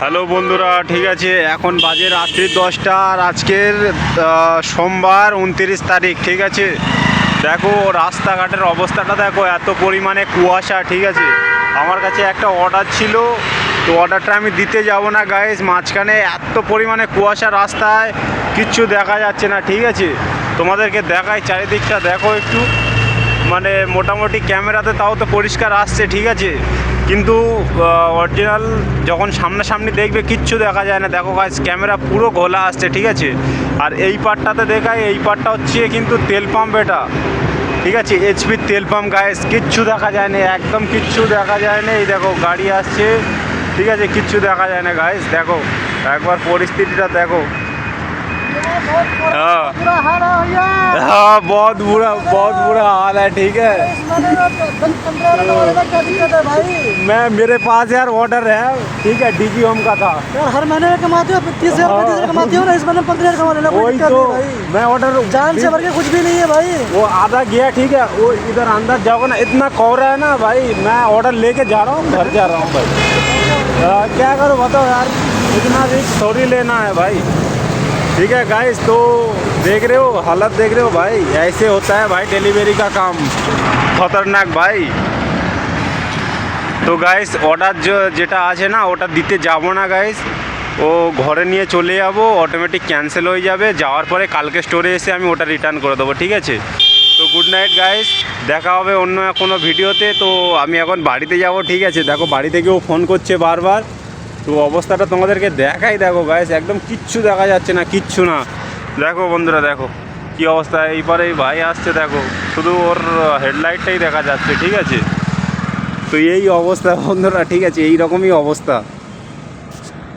Hello বন্ধুরা, ঠিক আছে, এখন বাজে রাত্রি দশটা আর আজকের সোমবার উনতিরিশ তারিখ, ঠিক আছে? দেখো, রাস্তাঘাটের অবস্থাটা দেখো, এত পরিমাণে কুয়াশা, ঠিক আছে? আমার কাছে একটা অর্ডার ছিল, তো অর্ডারটা আমি দিতে যাব না গাইজ মাঝখানে এত পরিমাণে কুয়াশা রাস্তায়, কিচ্ছু দেখা যাচ্ছে না, ঠিক আছে? তোমাদেরকে দেখাই, চারিদিকটা দেখো একটু। মানে মোটামুটি ক্যামেরাতে তাও তো পরিষ্কার আসছে, ঠিক আছে? কিন্তু অরিজিনাল যখন সামনাসামনি দেখবে, কিচ্ছু দেখা যায় না। দেখো গাছ ক্যামেরা পুরো ঘোলা আসছে, ঠিক আছে? আর এই পার্টটাতে দেখায়, এই পার্টটা হচ্ছে কিন্তু তেল পাম্প এটা। ঠিক আছে? এইচপির তেল পাম্প গায়েস কিচ্ছু দেখা যায় না, একদম কিচ্ছু দেখা যায় না। এই দেখো, গাড়ি আসছে, ঠিক আছে? কিচ্ছু দেখা যায় না গায়েস দেখো। একবার পরিস্থিতিটা দেখো। हाँ। है हाँ बहुत बुरा बहुत बुरा हाल है ठीक है। में है मेरे पास यार ऑर्डर है ठीक है डीजी होम का था। यार हर महीने में कमाते हो तीस हज़ार पैंतीस हज़ार कमाते हो ना इस महीने पंद्रह हज़ार कमा लेना कोई वही तो मैं ऑर्डर जान से भर के कुछ भी नहीं है भाई। वो आधा गया ठीक है वो इधर अंदर जाओगे ना इतना कोहरा है ना भाई मैं ऑर्डर लेके जा रहा हूँ घर जा रहा हूँ भाई। आ, क्या करो बताओ यार इतना रिस्क थोड़ी लेना है भाई। ठीक है गाइस तो देख रहे हो हालत देख रहे हो भाई ऐसे होता है भाई डिलीवरी का काम खतरनाक भाई তো গাইস অর্ডার যেটা আছে না ওটা দিতে যাব না গাইস ও ঘরে নিয়ে চলে যাব অটোমেটিক ক্যান্সেল হয়ে যাবে যাওয়ার পরে কালকে স্টোরে এসে আমি ওটা রিটার্ন করে দেবো ঠিক আছে তো গুড নাইট গাইস দেখা হবে অন্য কোনো ভিডিওতে তো আমি এখন বাড়িতে যাব ঠিক আছে দেখো বাড়ি থেকেও ফোন করছে বারবার তো অবস্থাটা তোমাদেরকে দেখাই, দেখো গাইস একদম কিচ্ছু দেখা যাচ্ছে না, কিচ্ছু না। দেখো বন্ধুরা, দেখো কি অবস্থা। এইবারে এই ভাই আসছে, দেখো। শুধু ওর হেডলাইটটাই দেখা যাচ্ছে, ঠিক আছে? তো এই অবস্থা বন্ধুরা, ঠিক আছে এই রকমই অবস্থা।